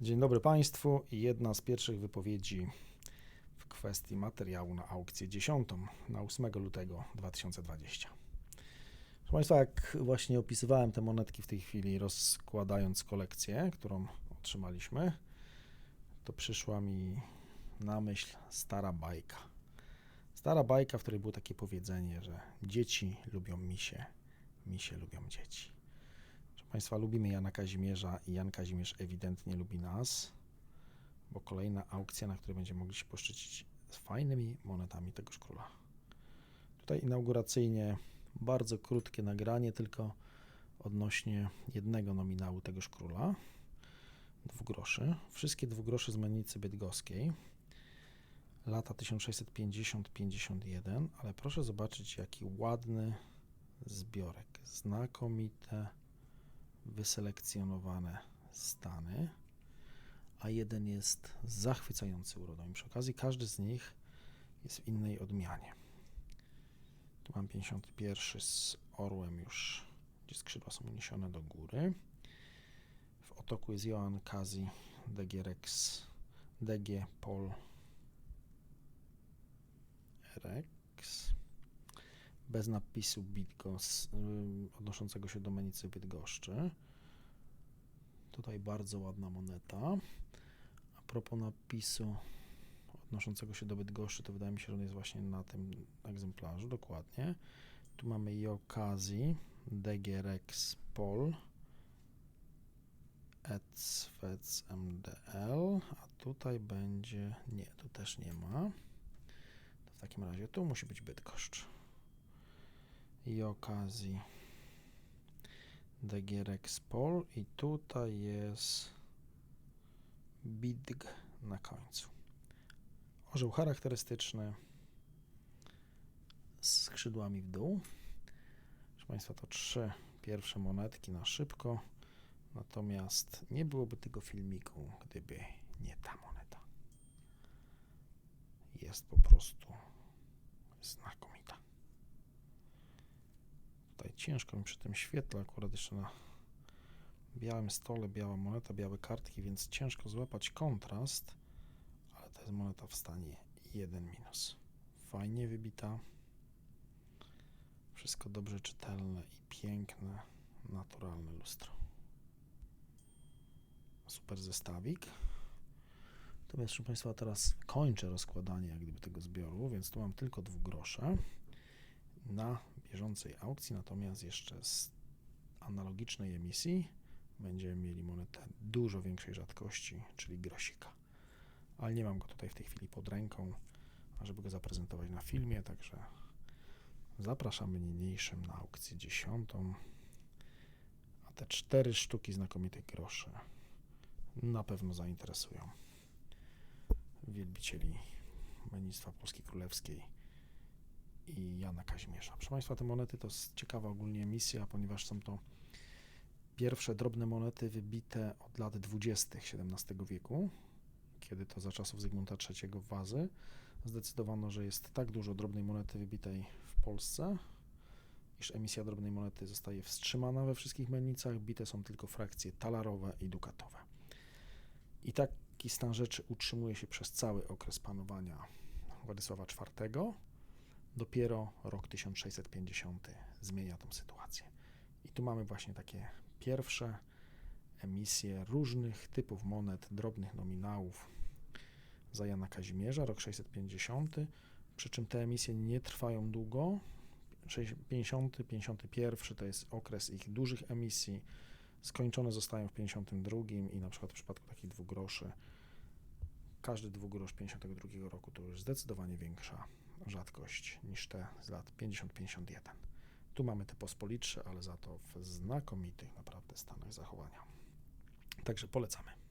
Dzień dobry Państwu i jedna z pierwszych wypowiedzi w kwestii materiału na aukcję 10 na 8 lutego 2020. Proszę Państwa, jak właśnie opisywałem te monetki w tej chwili, rozkładając kolekcję, którą otrzymaliśmy, to przyszła mi na myśl stara bajka. Stara bajka, w której było takie powiedzenie, że dzieci lubią misie, misie lubią dzieci. Państwa, lubimy Jana Kazimierza i Jan Kazimierz ewidentnie lubi nas, bo kolejna aukcja, na której będziemy mogli się poszczycić z fajnymi monetami tegoż króla. Tutaj inauguracyjnie bardzo krótkie nagranie, tylko odnośnie jednego nominału tegoż króla, dwugroszy. Wszystkie dwugrosze z mennicy bydgoskiej, lata 1650-51, ale proszę zobaczyć, jaki ładny zbiorek, znakomite wyselekcjonowane stany, a jeden jest zachwycający urodą. I przy okazji każdy z nich jest w innej odmianie. Tu mam 51 z orłem już, gdzie skrzydła są uniesione do góry. W otoku jest Joan Kazi DG Rex, DG Pol Rex bez napisu Bydgos, y, odnoszącego się do menicy Bydgoszczy. Tutaj bardzo ładna moneta. A propos napisu odnoszącego się do Bydgoszczy, to wydaje mi się, że on jest właśnie na tym egzemplarzu, dokładnie. Tu mamy Jokazi, DG Rex Pol, Ecvec MDL, a tutaj będzie, nie, tu też nie ma. To w takim razie tu musi być Bydgoszcz i okazji DG Rexpol i tutaj jest Bidg na końcu. Orzeł charakterystyczny z skrzydłami w dół. Proszę Państwa, to trzy pierwsze monetki na szybko. Natomiast nie byłoby tego filmiku, gdyby nie ta moneta. Jest po prostu znakomita. Tutaj ciężko mi przy tym świetle, akurat jeszcze na białym stole, biała moneta, białe kartki, więc ciężko złapać kontrast, ale to jest moneta w stanie 1 minus. Fajnie wybita, wszystko dobrze czytelne i piękne, naturalne lustro. Super zestawik. Natomiast, proszę Państwa, teraz kończę rozkładanie jak gdyby tego zbioru, więc tu mam tylko dwugrosze na bieżącej aukcji, natomiast jeszcze z analogicznej emisji będziemy mieli monetę dużo większej rzadkości, czyli grosika. Ale nie mam go tutaj w tej chwili pod ręką, żeby go zaprezentować na filmie, także zapraszamy niniejszym na aukcję dziesiątą. A te cztery sztuki znakomitych groszy na pewno zainteresują wielbicieli lennictwa Polski Królewskiej i Jana Kazimierza. Proszę Państwa, te monety to ciekawa ogólnie emisja, ponieważ są to pierwsze drobne monety wybite od lat 20. XVII wieku, kiedy to za czasów Zygmunta III wazy zdecydowano, że jest tak dużo drobnej monety wybitej w Polsce, iż emisja drobnej monety zostaje wstrzymana we wszystkich mennicach, bite są tylko frakcje talarowe i dukatowe. I taki stan rzeczy utrzymuje się przez cały okres panowania Władysława IV. Dopiero rok 1650 zmienia tą sytuację. I tu mamy właśnie takie pierwsze emisje różnych typów monet, drobnych nominałów za Jana Kazimierza, rok 650, przy czym te emisje nie trwają długo. 50, 51 to jest okres ich dużych emisji, skończone zostają w 52 i na przykład w przypadku takich dwugroszy każdy dwugrosz 52 roku to już zdecydowanie większa rzadkość niż te z lat 50-51. Tu mamy te pospolitsze, ale za to w znakomitych naprawdę stanach zachowania. Także polecamy.